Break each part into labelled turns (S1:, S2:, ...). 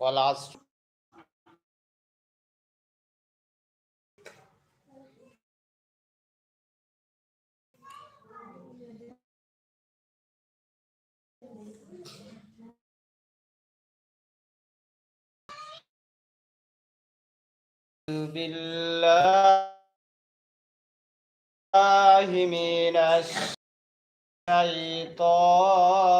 S1: والعصر بالله من الشيطان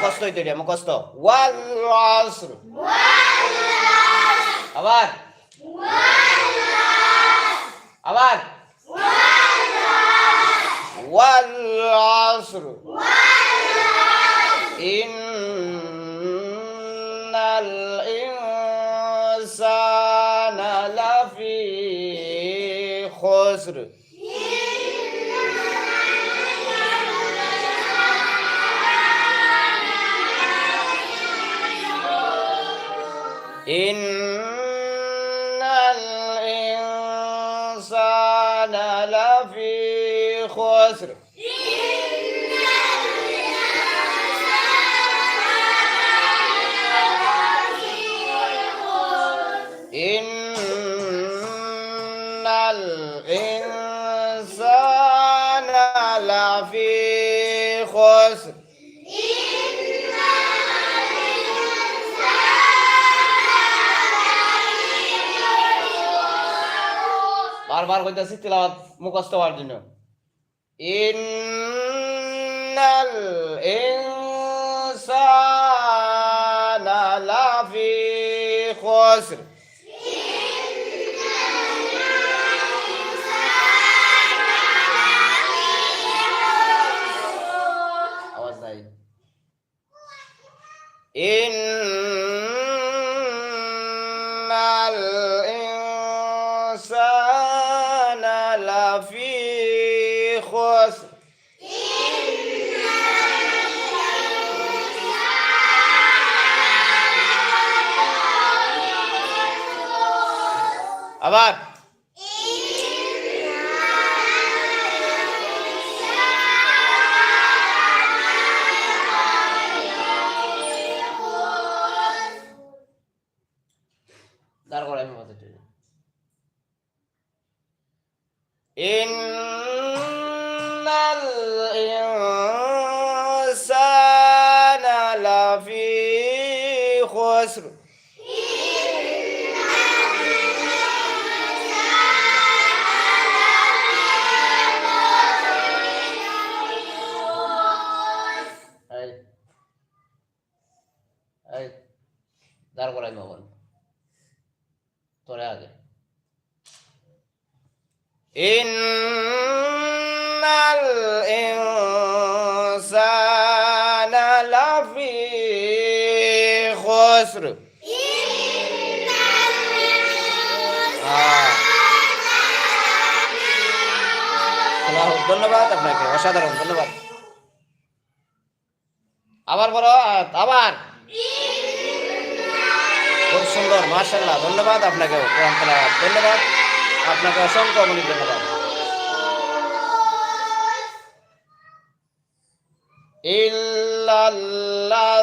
S1: মুখস্থ হইতে রে মুখস্থ ওয়াল আসর আবার আবার ওয়াল আসর ইন্নাল ইনসানা লাফি খুসর لفي خسر বারবার কইতাছি তিলাওয়াত মুখস্থ হওয়ার জন্য ইন্নাল ইনসানা লাফি খুসর ইন্নাল ইনসানা লাফি খুসর আবার দাঁড় করাই মোবাইল তোরে আগে। ইন্নাল ইনসানা লাফি খুসর। ধন্যবাদ আপনাকে অসাধারণ ধন্যবাদ। আবার বলো আবার। সুন্দর মার্শাল্লাহ ধন্যবাদ আপনাকেও ধন্যবাদ আপনাকে অসংখ্য অনেক ধন্যবাদ ইল্লাল্লাযীনা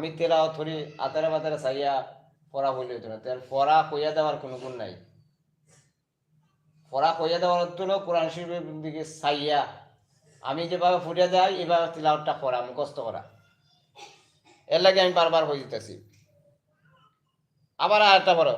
S1: আমি তেলাও ধরি আতারে বাতারে সাইয়া পড়া বলি হতো না। পড়া কইয়া দেওয়ার কোনো গুণ নাই। পড়া কইয়া দেওয়ার অর্থ হলো কোরআন শরীফের দিকে চাইয়া আমি যেভাবে ফুটে যাই, এভাবে তিলাওয়াতটা পড়া মুখস্ত করা। এর লাগে আমি বারবার হয়ে যেতেছি আবার আর একটা বড়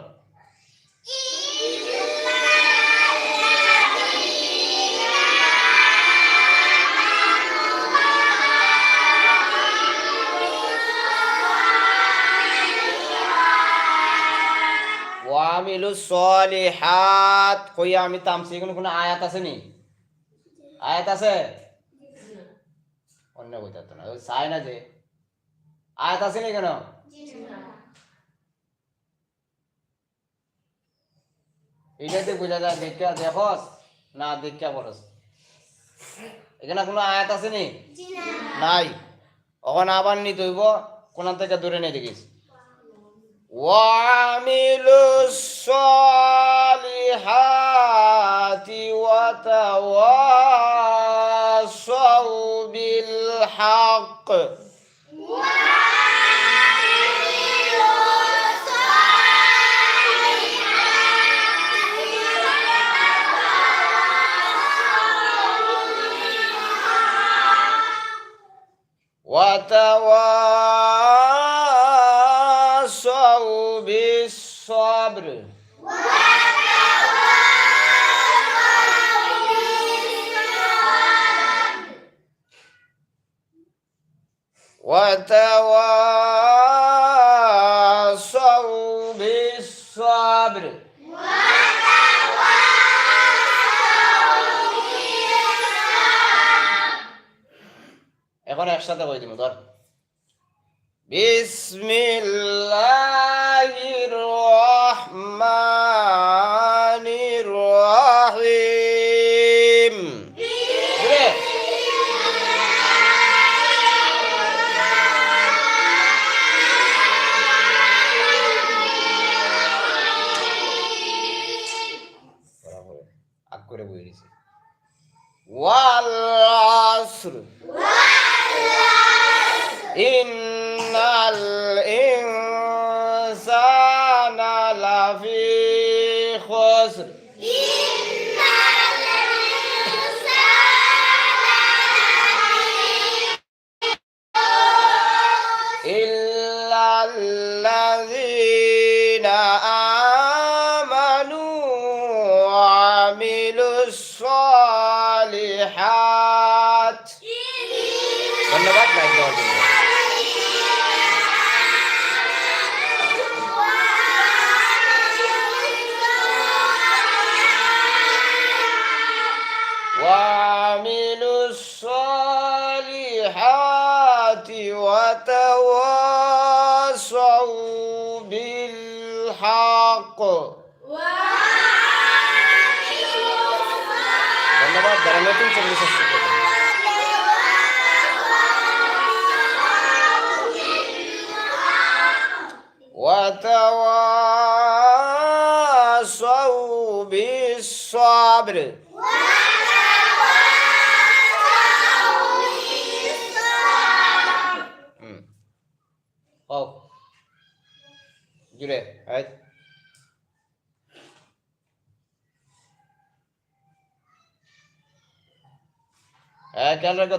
S1: ওয়ামিলু সলিহাত। কইয়া আমি তামসি কোনো কোনো আয়াত আছে নি? আয়াত আছে? অন্য বইতে তো না চায় না যে। আয়াত আছে নি কেন এটাতে বোঝা যায় দেখা দেখস না দেখা বলস এখানে কোনো আয়াত আছে নি? নাই। ওখানে আবার নিতে হইব কোন থেকে দূরে নিয়ে দেখিস। وعملوا الصالحات وتواصوا بالحق. بالصبر وتواصوا بالصبر এখন একসাথে কই দিব ধর বিসমিল্লাহির إلا O as coisas. وتواصوا بالصبر হ্যাঁ খেয়াল রেখো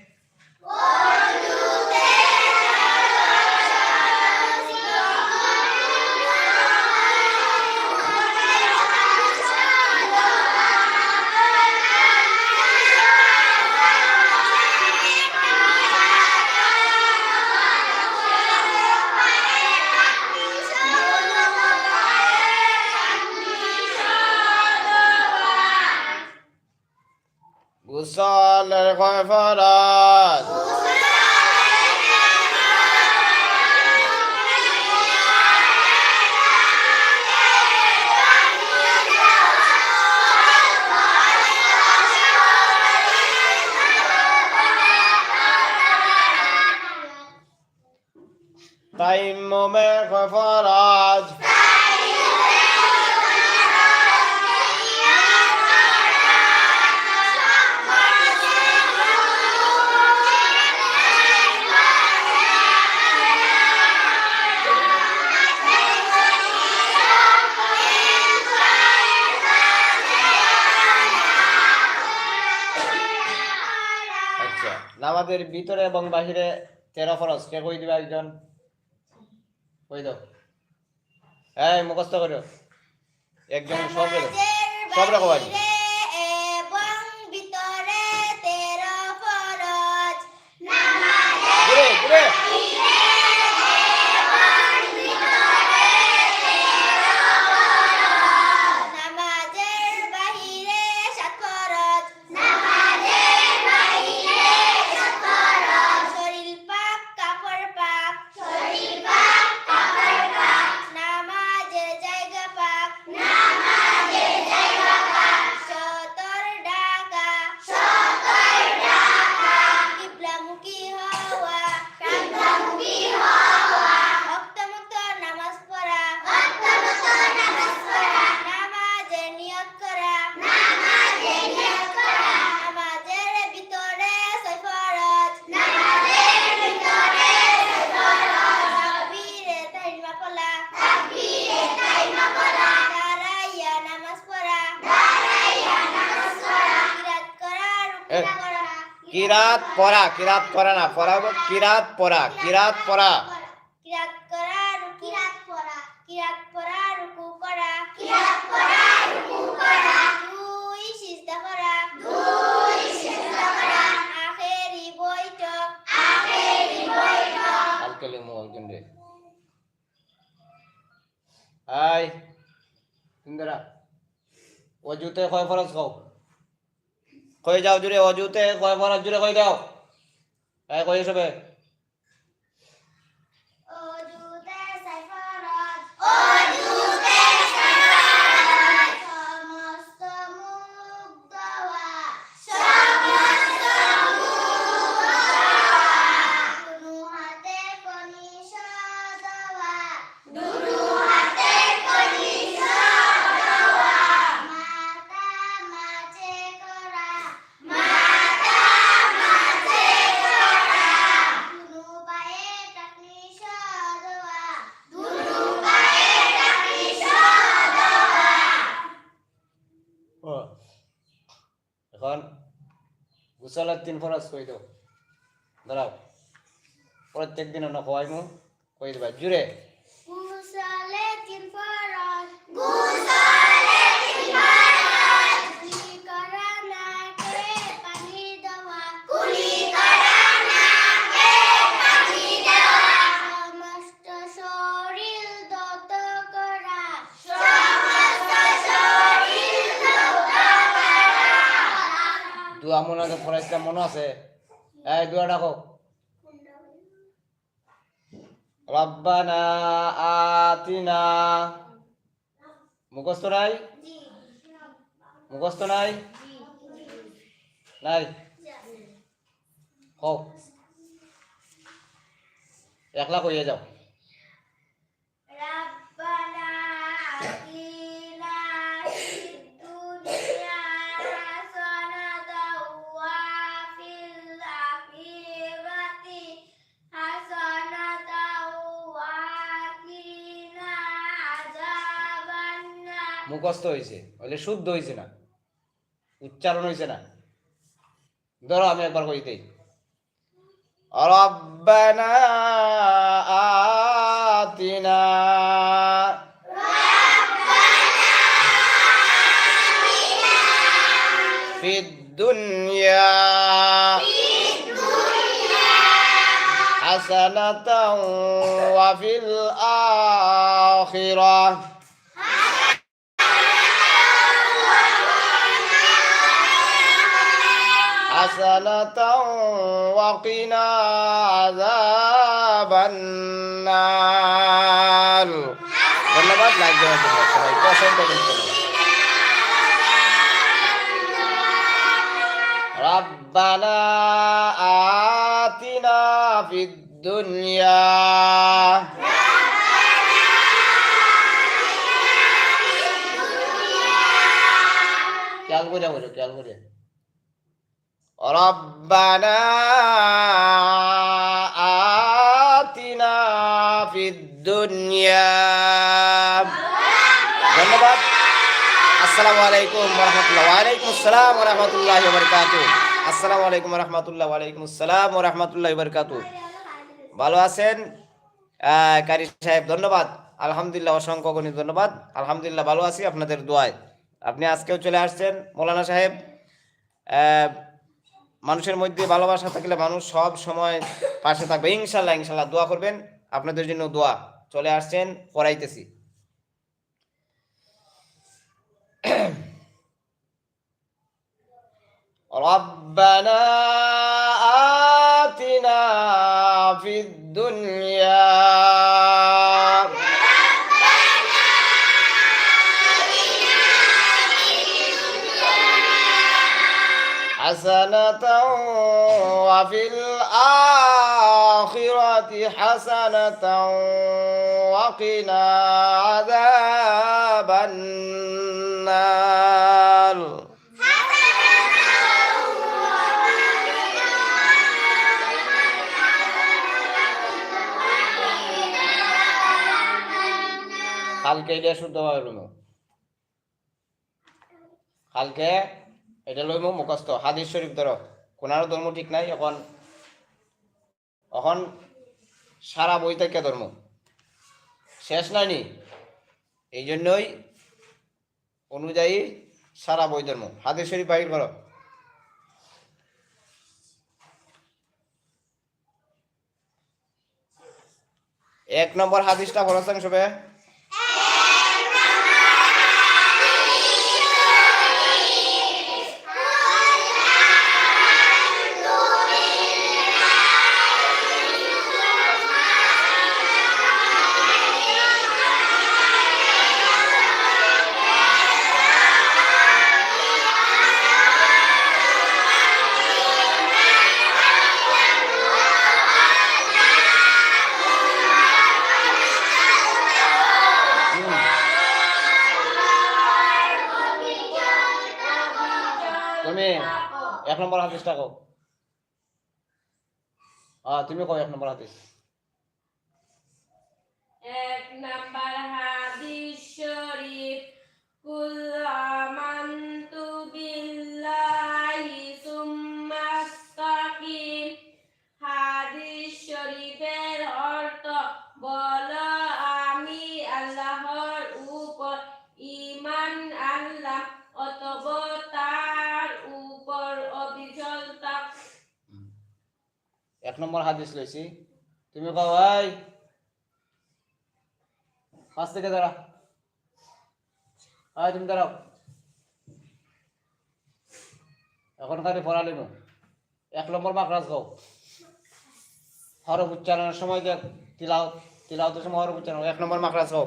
S2: গুসলের কয় ফরজ তাইম্মুমের আচ্ছা। নামাজের ভিতরে এবং বাহিরে তেরো ফরজ। কে কই দিবে একজন? কই দাও। হ্যাঁ মুখস্থ করো একজন সব সব রকম বাড়ি
S1: কিরাত
S2: পড়া কিরাত করা না পড়া হবে কিরাত পড়া কিরাত পড়া
S1: কিরাত করা কিরাত পড়া কিরাত পড়া রুকু করা। কিরাত পড়া রুকু করা। দুই সিজদা করা। দুই সিজদা করা। আখেরি বৈঠক। আখেরি বৈঠক।
S2: কালকে লিমু একজন রে। আই সুন্দরা অজুতে কয় ফরজ খাও? কই যাও জুড়ে অজুতে কয় ফরজ জুড়ে কয়ে দাও কয়ে সবে গুসলের দিন ফরজ কই দাও দাঁড়াও। প্রত্যেক দিন না খোয়াইমু কই দিবা জুড়ে দুয়া মনে আছে ফরাইছিলাম মনে আছে। এই দুয়া ডাকো। রব্বানা আতিনা। মুখস্থ নাই? মুখস্থ নাই? নাই। হোক একলা কইয়ে যাও।
S1: মুখস্থ হয়েছে হইলে শুদ্ধ হয়েছে না উচ্চারণ হয়েছে না ধরো আমি একবার কইতেই ربنا آتنا في الدنيا حسنة وفي الآخرة حسنة وقنا عذاب النار ধন্যবাদ লাইক দেওয়ার জন্য সবাইকে অসংখ্য ধন্যবাদ ربنا آتنا في الدنيا খেয়াল করে বলো খেয়াল করে ربنا آتنا في الدنيا ধন্যবাদ আসসালামু আলাইকুম রহমতুল্লাহ ওয়ালাইকুম আসসালাম রহমতুল্লাহ বরকাতু আসসালামু আলাইকুম রহমতুল্লাহ ওয়ালাইকুম আসসালাম রহমতুল্লাহ বরকাতু ভালো আছেন আহ, কারি সাহেব ধন্যবাদ আলহামদুলিল্লাহ অসংখ্য গণিত ধন্যবাদ আলহামদুলিল্লাহ ভালো আছি আপনাদের দোয়ায় আপনি আজকেও চলে আসছেন মৌলানা সাহেব আহ, মানুষের মধ্যে ভালোবাসা থাকলে মানুষ সব সময় পাশে থাকবে ইনশাল্লাহ ইনশাল্লাহ দোয়া করবেন আপনাদের জন্য দোয়া চলে আসছেন পড়াইতেছি ربنا آتنا في الدنيا حسنة وفي الآخرة حسنة وقنا عذاب النار কালকে এটা শুদ্ধভাবে লইমু কালকে এটা লইমু মুখস্থ হাদিস শরীফ ধরো কোনার ধর্ম ঠিক নাই, এখন এখন সারা থেকে ধর্ম শেষ নাইনি এই জন্যই অনুযায়ী সারা বই ধর্ম হাদিস শরীফ বাহির করো এক নম্বর হাদিসটা ভরসাং সবে হাদিসটা হ্যাঁ তুমি কও এক নম্বর হাদিস
S3: এক নম্বর হাদিস
S1: লইছি তুমি কও ভাই পাঁচ থেকে দাঁড়া। আয় তুমি দাঁড়াও। এখন খালি পড়ালিম এক নম্বর মাকরাজ গাও হরফ উচ্চারণের সময় দেখ তিলাও তিলাওতের সময় হরফ উচ্চারণ এক নম্বর মাকরাজ গাও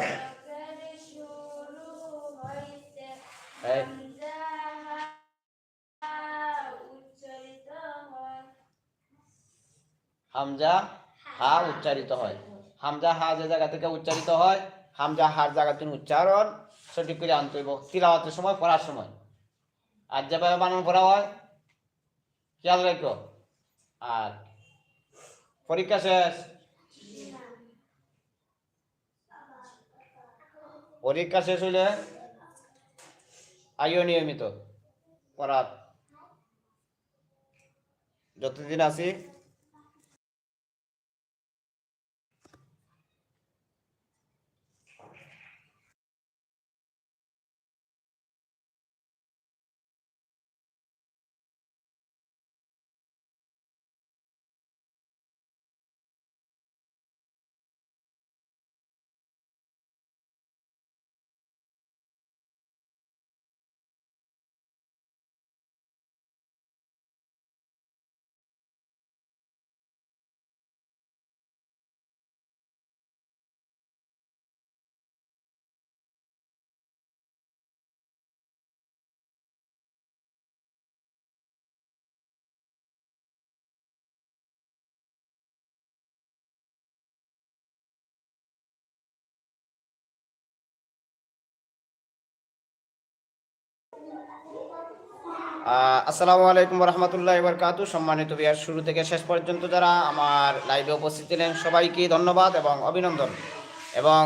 S3: এক
S1: হামজা হা উচ্চারিত হয়। হামজা হা যে জায়গা থেকে উচ্চারিত হয়, হামজা হার জায়গা তিনি উচ্চারণ। সঠিক করে আনতে হইব। তিলাওয়াতের সময়, পড়ার সময়। আর যেভাবে বানান করা হয়, খেয়াল রাখ। আর পরীক্ষা শেষ। পরীক্ষা শেষ হইলে আইও নিয়মিত। পড়ার। যতদিন আসি আসসালামু আলাইকুম রহমতুল্লাহ বরকাতু সম্মানিত বিয়ার শুরু থেকে শেষ পর্যন্ত যারা আমার লাইভে উপস্থিত ছিলেন, সবাইকে ধন্যবাদ এবং অভিনন্দন। এবং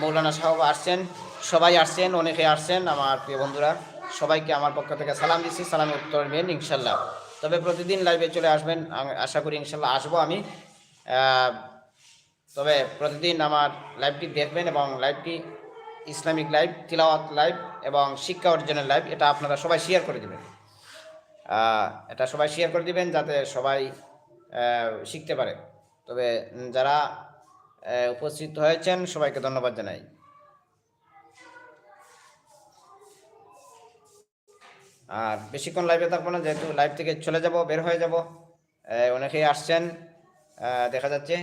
S1: মৌলানা সাহেব আসছেন, সবাই আসছেন, অনেকে আসছেন, আমার প্রিয় বন্ধুরা, সবাইকে আমার পক্ষ থেকে সালাম দিচ্ছি সালামের উত্তর দিবেন ইনশাল্লাহ তবে প্রতিদিন লাইভে চলে আসবেন আশা করি ইনশাল্লাহ আসব আমি। তবে প্রতিদিন আমার লাইভটি দেখবেন এবং লাইভটি ইসলামিক লাইভ তিলাওয়াত লাইভ এবং শিক্ষা অর্জনের লাইভ এটা আপনারা সবাই শেয়ার করে দেবেন। এটা সবাই শেয়ার করে দিবেন যাতে সবাই শিখতে পারে। তবে যারা উপস্থিত হয়েছেন, সবাইকে ধন্যবাদ জানাই। আর বেশিক্ষণ লাইভে থাকব না, যেহেতু লাইভ থেকে চলে যাব, বের হয়ে যাব। অনেকেই আসছেন। দেখা যাচ্ছে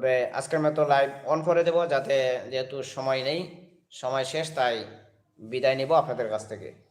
S1: তবে আজকের মতো লাইভ অন করে দেব, যাতে যেহেতু সময় নেই, সময় শেষ, তাই বিদায় নিব আপনাদের কাছ থেকে।